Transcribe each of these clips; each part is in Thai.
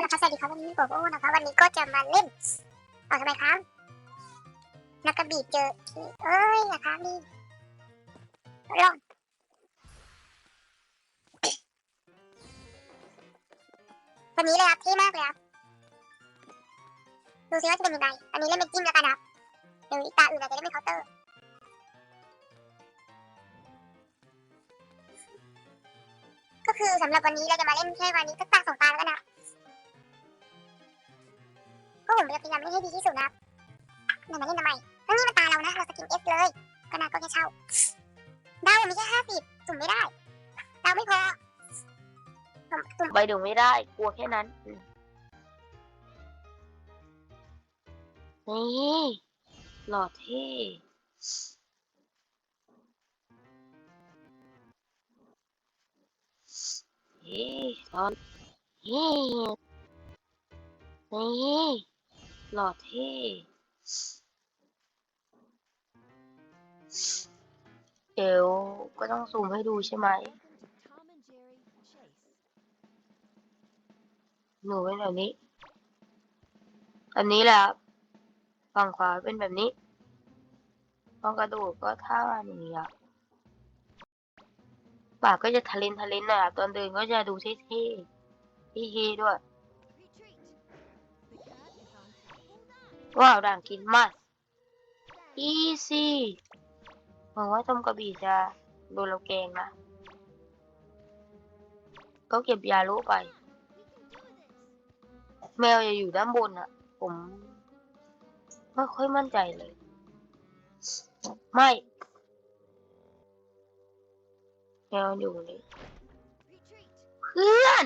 นนะคะสวัสดีครับวันนี้ผมโอ้นะคะวันนี้ก็จะมาเล่นเอาทำไมครับนักกระบีบเจอที่เอ้ยนะคะนี่ลองวันนี้เลยครับเท่มากเลยครับดูซิว่าจะเป็นยังไงอันนี้เล่นเป็นจิ้มแล้วกันครับเดี๋ยวอีตาอื่นอาจจะเล่นเป็นเคาน์เตอร์ก็คือสำหรับวันนี้เราจะมาเล่นแค่วันนี้สักตาสองตาแล้วกันนะ ก็ผมจะพยายามเล่นให้ดีที่สุดนะครับนำมาเล่นทำไมทั้งนี้มันตาเรานะ เราสกินเอสเลย ก็น่าก็แค่เช่า ดาวมีแค่ห้าสิบสุ่มไม่ได้ ดาวไม่พอสุ่มสุ่มไปดูไม่ได้ กลัวแค่นั้น นี่หล่อเท่เฮ้ตอนเฮ้นี่ หล่อเท่เดี๋ยวก็ต้องซูมให้ดูใช่ไหม หนูเป็นแบบนี้ อันนี้แหละครับฝั่งขวาเป็นแบบนี้ตอนกระดดก็ท่าอย่างนี้ครับปากก็จะทะเลนทะเลนหน่อยตอนเดินก็จะดูเท่ๆเท่ๆด้วย ว้าวด่างกินมากอีซี่หวังว่าทอมกระบี่จะโดนเราแกล้งนะก็เก็บยาโลไป We can do this. แมวจะอยู่ด้านบนอะผมไม่ค่อยมั่นใจเลย ไม่ แมวอยู่นี่ Retreat. เพื่อน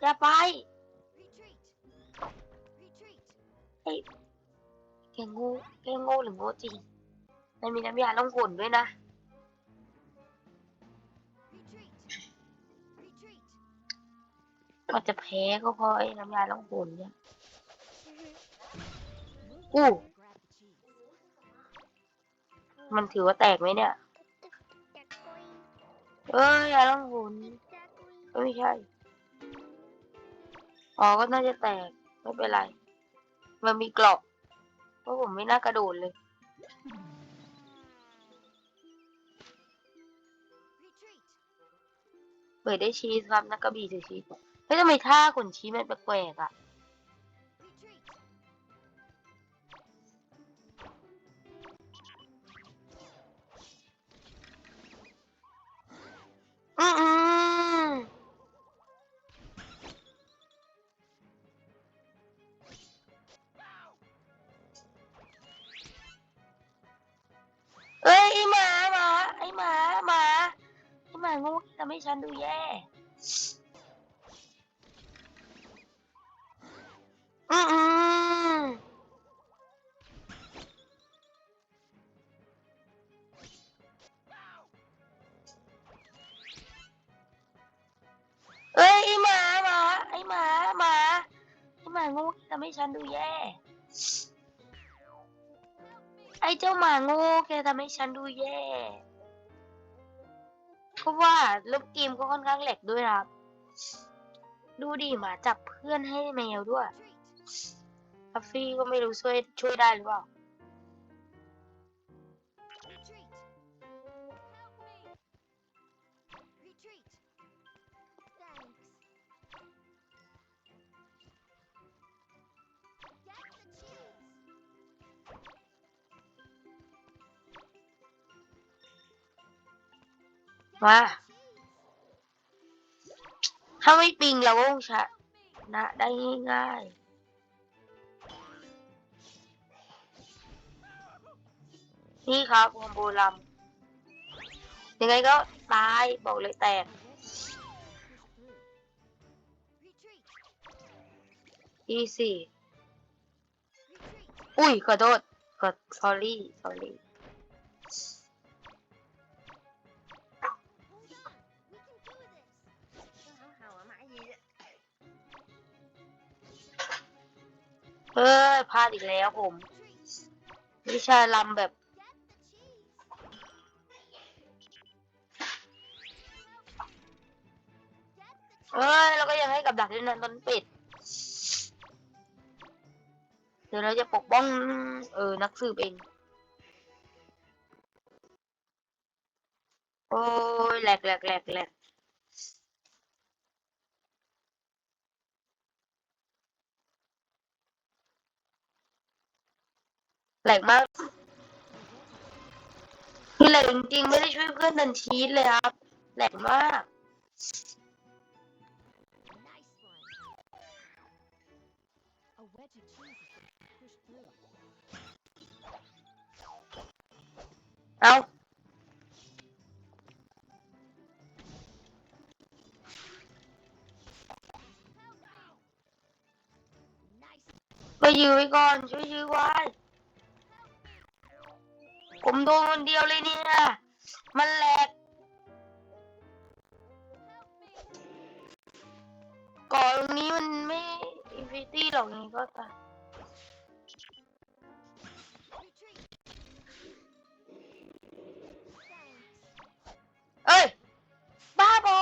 อย่าไป Retreat. Retreat. แกโง่แกโง่หรือโง่จริง มันมีน้ำยาล่องหนด้วยนะ Retreat. Retreat. มันจะแพ้ก็เพราะไอ้น้ำยาล่องหนเนี่ย อู้ Grab the cheese. มันถือว่าแตกไหมเนี่ย เอ้ยยาล่องหนเอ้ยไม่ใช่ อ๋อ ก็น่าจะแตก ไม่เป็นไร มันมีกรอบ เพราะผมไม่น่ากระโดดเลย เปิดได้ชีสครับนักกระบี่ถือชีสเฮ้ยทำไมท่าขนชีสมันแปลกๆอะ Retreat. อือ ไอหมางูทำให้ฉันดูแย่อืออือเอ้ยไอหมาหมาไอหมาหมาไอหมางูทำให้ฉันดูแย่ไอเจ้าหมาโง่แกทำให้ฉันดูแย่ เพราะว่าลูกเกมก็ค่อนข้างแหลกด้วยนะครับ ดูดิหมาจับเพื่อนให้แมวด้วย Retreat. ทัฟฟี่ก็ไม่รู้ช่วยช่วยได้หรือเปล่า มาถ้าไม่ปิงเราก็คงชนะ ได้ง่ายๆนี่ครับคอมโบลัมยังไงก็ตายบอกเลยแตกอีสี่ อุ้ยขอโทษขอ sorry sorry เฮ้ยพลาดอีกแล้วผม วิชาลำแบบ เอ้ยแล้วก็ยังให้กับดักด้วยนะต้นป็ด cheese. ดี๋ยวเราจะปกป้อง เออ นักสืบเอง โอ้ยแหลกแหลกแหลกแหลก แหลกมากคือแหลกจริงๆไม่ได้ช่วยเพื่อนดันชีสเลยครับ แหลกมาก เอา Nice. ก็ยื้อไว้ก่อน ช่วยยื้อไว้ ผมโดนคนเดียวเลยเนี่ย มันแหลก ก่อนนี้มันไม่อินฟิตี้หรอกยังไงก็ตาเอ้ย บ้าบอ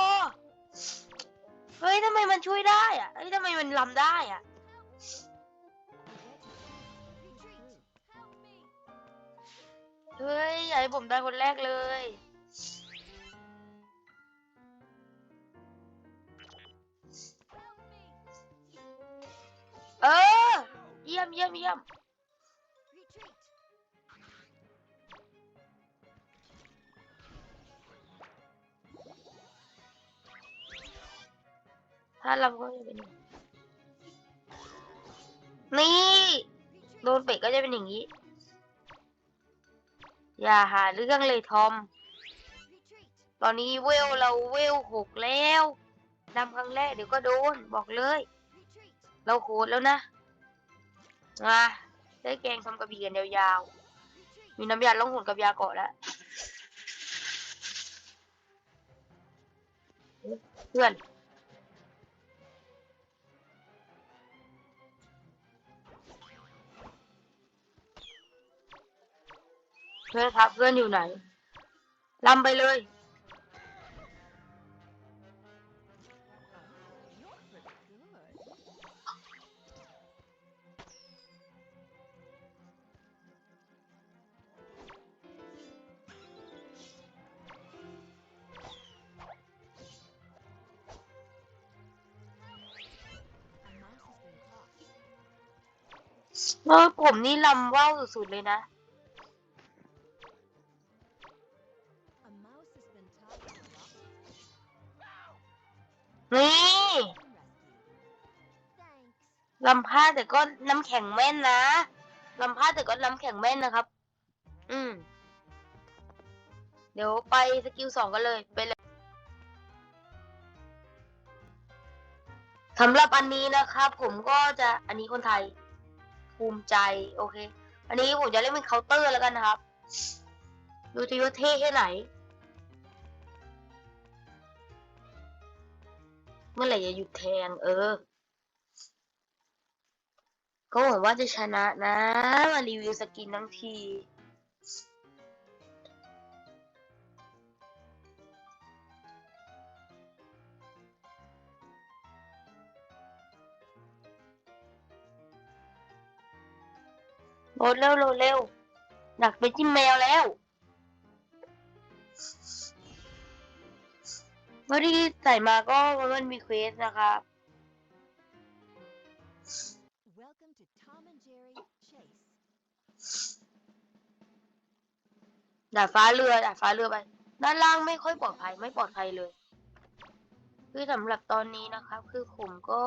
เฮ้ยทำไมมันช่วยได้อะเฮ้ยทำไมมันลำได้อะ เฮ้ยอย่าให้ผมได้คนแรกเลย เออ เยี่ยมเยี่ยมเยี่ยมถ้าลำก็จะเป็นอย่างนี้นี่ โดนเป็ดก็จะเป็นอย่างนี้ อย่าหาเรื่องเลยทอม ตอนนี้เวลเราเวลหกแล้วนำครั้งแรกเดี๋ยวก็โดนบอกเลย เราโคตรแล้วนะมาได้แกงทำกระบี่กันยาวๆ มีน้ำยาล่องหุ่นกับยาเกาะแล้วเพื่อน เพื่อนครับเพื่อนอยู่ไหนลำไปเลยเออผมนี่ลำว่าวสุดๆเลยนะ ลำพาดแต่ก็น้ำแข็งแม่นนะลำพาดแต่ก็น้ำแข็งแม่นนะครับ อืม เดี๋ยวไปสกิลสองกันเลยไปเลยสำหรับอันนี้นะครับ ผมก็จะอันนี้คนไทย ภูมิใจโอเค อันนี้ผมจะเล่นเป็นเคาน์เตอร์แล้วกันนะครับ ดูทีว่าเท่แค่ไหน เมื่อไหร่จะหยุดแทงเออ ก็หวังว่าจะชนะนะมารีวิวสกินทั้งทีโหลดเร็วโหลดเร็วอยากไปจิ้มแมวแล้วเมื่อที่ใส่มาก็มันมีเควสนะครับ ดาดฟ้าเรือดาดฟ้าเรือไป ด้านล่างไม่ค่อยปลอดภัยไม่ปลอดภัยเลย คือสำหรับตอนนี้นะครับ คือผมก็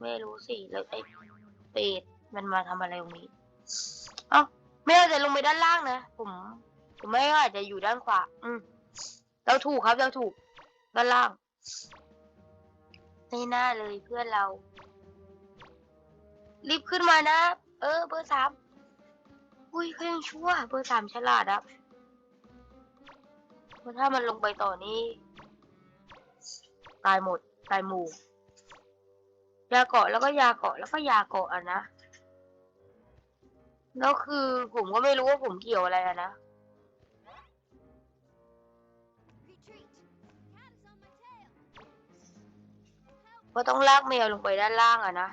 ไม่รู้สิแล้วไอ้เป็ดมันมาทำอะไรตรงนี้เอ้าไม่เอาแต่ลงไปด้านล่างนะผม ผมไม่อาจจะอยู่ด้านขวา อืมเราถูกครับเราถูกด้านล่างไม่น่าเลยเพื่อนเรา รีบขึ้นมานะ เออเบอร์สาม อุ้ยเขายังชั่วเบอร์สามฉลาดอะเพราะถ้ามันลงไปต่อนี่ตายหมด ตายหมู่ ยาเกาะแล้วก็ยาเกาะแล้วก็ยาเกาะอะนะ แล้วคือผมก็ไม่รู้ว่าผมเกี่ยวอะไรอะนะ ก็ต้องลากแมวลงไปด้านล่างอะนะ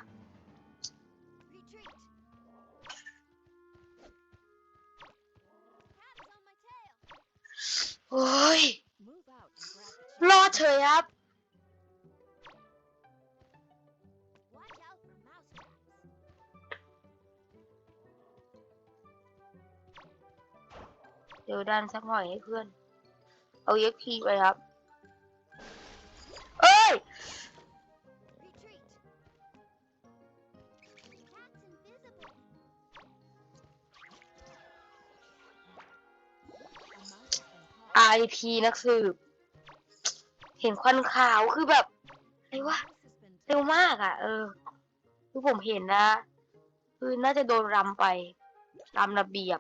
โอ้ย Move out and grab the ร chance. อดเฉยครับ Watch out for mouse traps. เดี๋ยวดันสักหน่อยให้เพื่อน เอาเย็บพีไปครับ IP นักสืบ เห็นควันขาวคือแบบอะไรวะเร็วมากอะ เออ คือผมเห็นนะ คือน่าจะโดนรำไปรำระเบียบ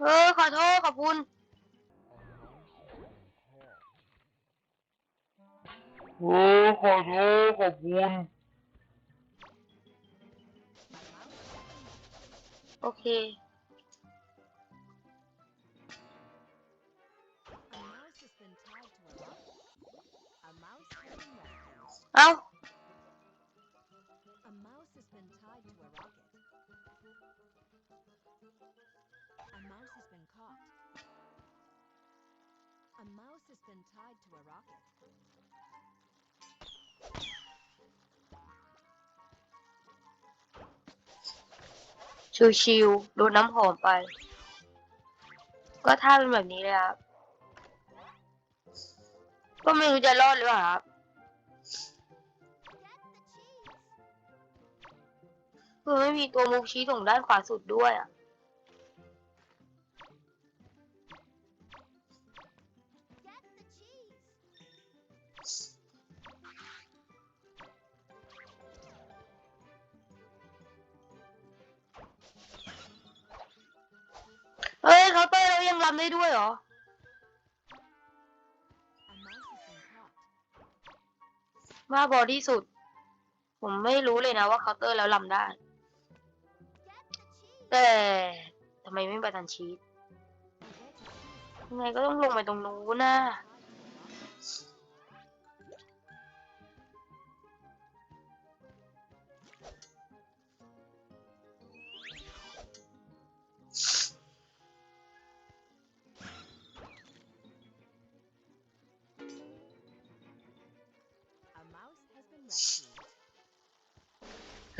เออ ขอโทษขอบคุณเออขอโทษขอบคุณ โอเค A mouse has been tied to a rock. A mouse has been rescued. เอ้า A mouse has been tied to a rocket. A mouse has been caught. A mouse has been tied to a rocket. ชิวๆโดนน้ำหอมไป ก็ท่าเป็นแบบนี้เลยครับ ก็ไม่รู้จะรอดหรือเปล่าครับคือไม่มีตัวมุกชี้ตรงด้านขวาสุดด้วยอะ ได้ด้วยเหรอ ว่าบอที่สุด ผมไม่รู้เลยนะว่าเคาน์เตอร์แล้วลำได้ แต่ทำไมไม่ไปทันชีสยังไงก็ต้องลงไปตรงนู้นนะ่ะ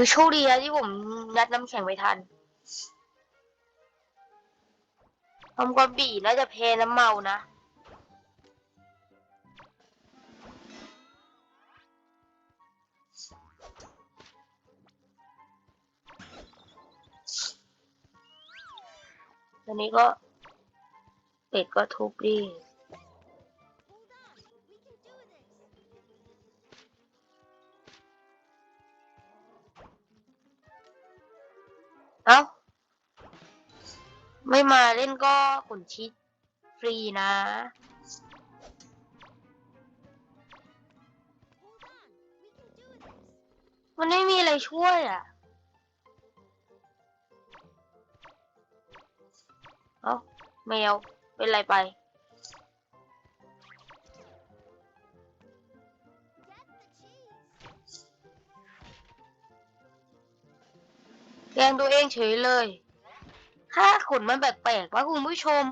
คือโชคดีนะที่ผมนัดน้ำแข็งไปทันทำกระบี่น่าจะแพ้น้ำเมานะ ตอนนี้ก็เป็ดก็ทุบดิ อ้า ไม่มาเล่นก็ขนชิดฟรีนะ มันไม่มีอะไรช่วยอะ เอ้าแมวเป็นไรไป แกงตัวเองเฉยเลยค่าขนมันแปลกๆวะคุณผู้ชม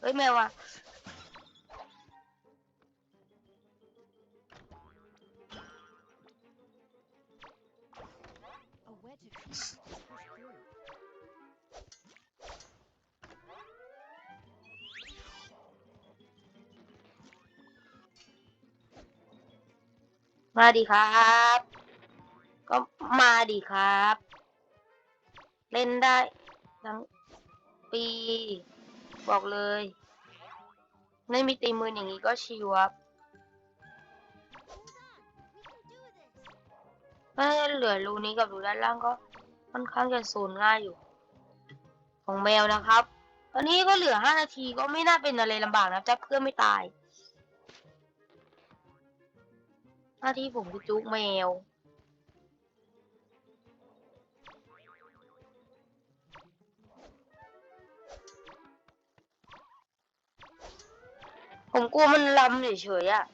เฮ้ยแมวอะมาดิครับ ก็มาดิครับ เล่นได้ทั้งปี บอกเลยไม่มีตีมืออย่างนี้ก็ชิวครับถ้าเหลือรูนี้กับรูด้านล่างก็ค่อนข้างจะโซนง่ายอยู่ ของแมวนะครับตอนนี้ก็เหลือห้านาทีก็ไม่น่าเป็นอะไรลำบากนะถ้าเพื่อนไม่ตาย หน้าที่ผมคือจุกแมว ผมกลัวมันลำเฉยๆอะ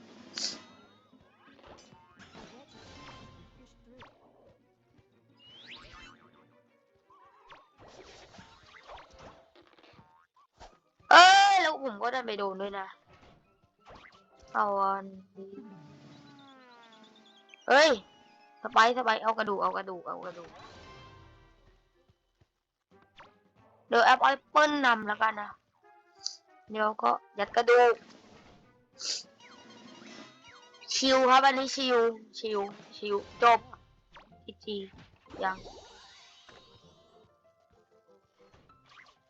เอ้ยแล้วผมก็ได้ไปโดนด้วยนะ เอาอันเฮ้ยสบายสบายเอากระดูก เอากระดูก เอากระดูก เดี๋ยวแอปไอเปิลนำแล้วกันนะ เดี๋ยวก็ยัดกระดูก ชิวครับอันนี้ชิวชิวชิวจบจีจียัง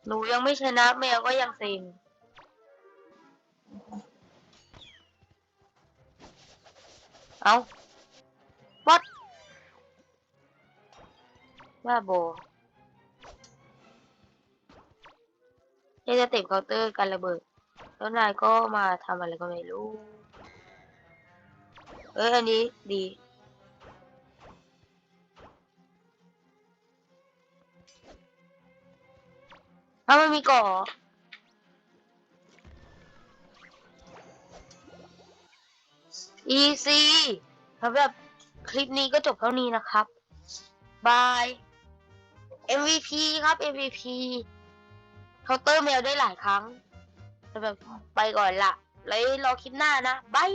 หนูยังไม่ชนะแมวก็ยังเซ็งเอาวัดว่าโบเจะเต็มเคาน์เตอร์กันระเบิด แล้วนายก็มาทำอะไรก็ไม่รู้ เอ้ย อันนี้ดี ถ้ามันมีก่อ easy สำหรับคลิปนี้ก็จบเท่านี้นะครับ บาย MVP ครับ MVP เคาน์เตอร์แมวได้หลายครั้ง แบบไปก่อนละเล้รอคลิปหน้านะบาย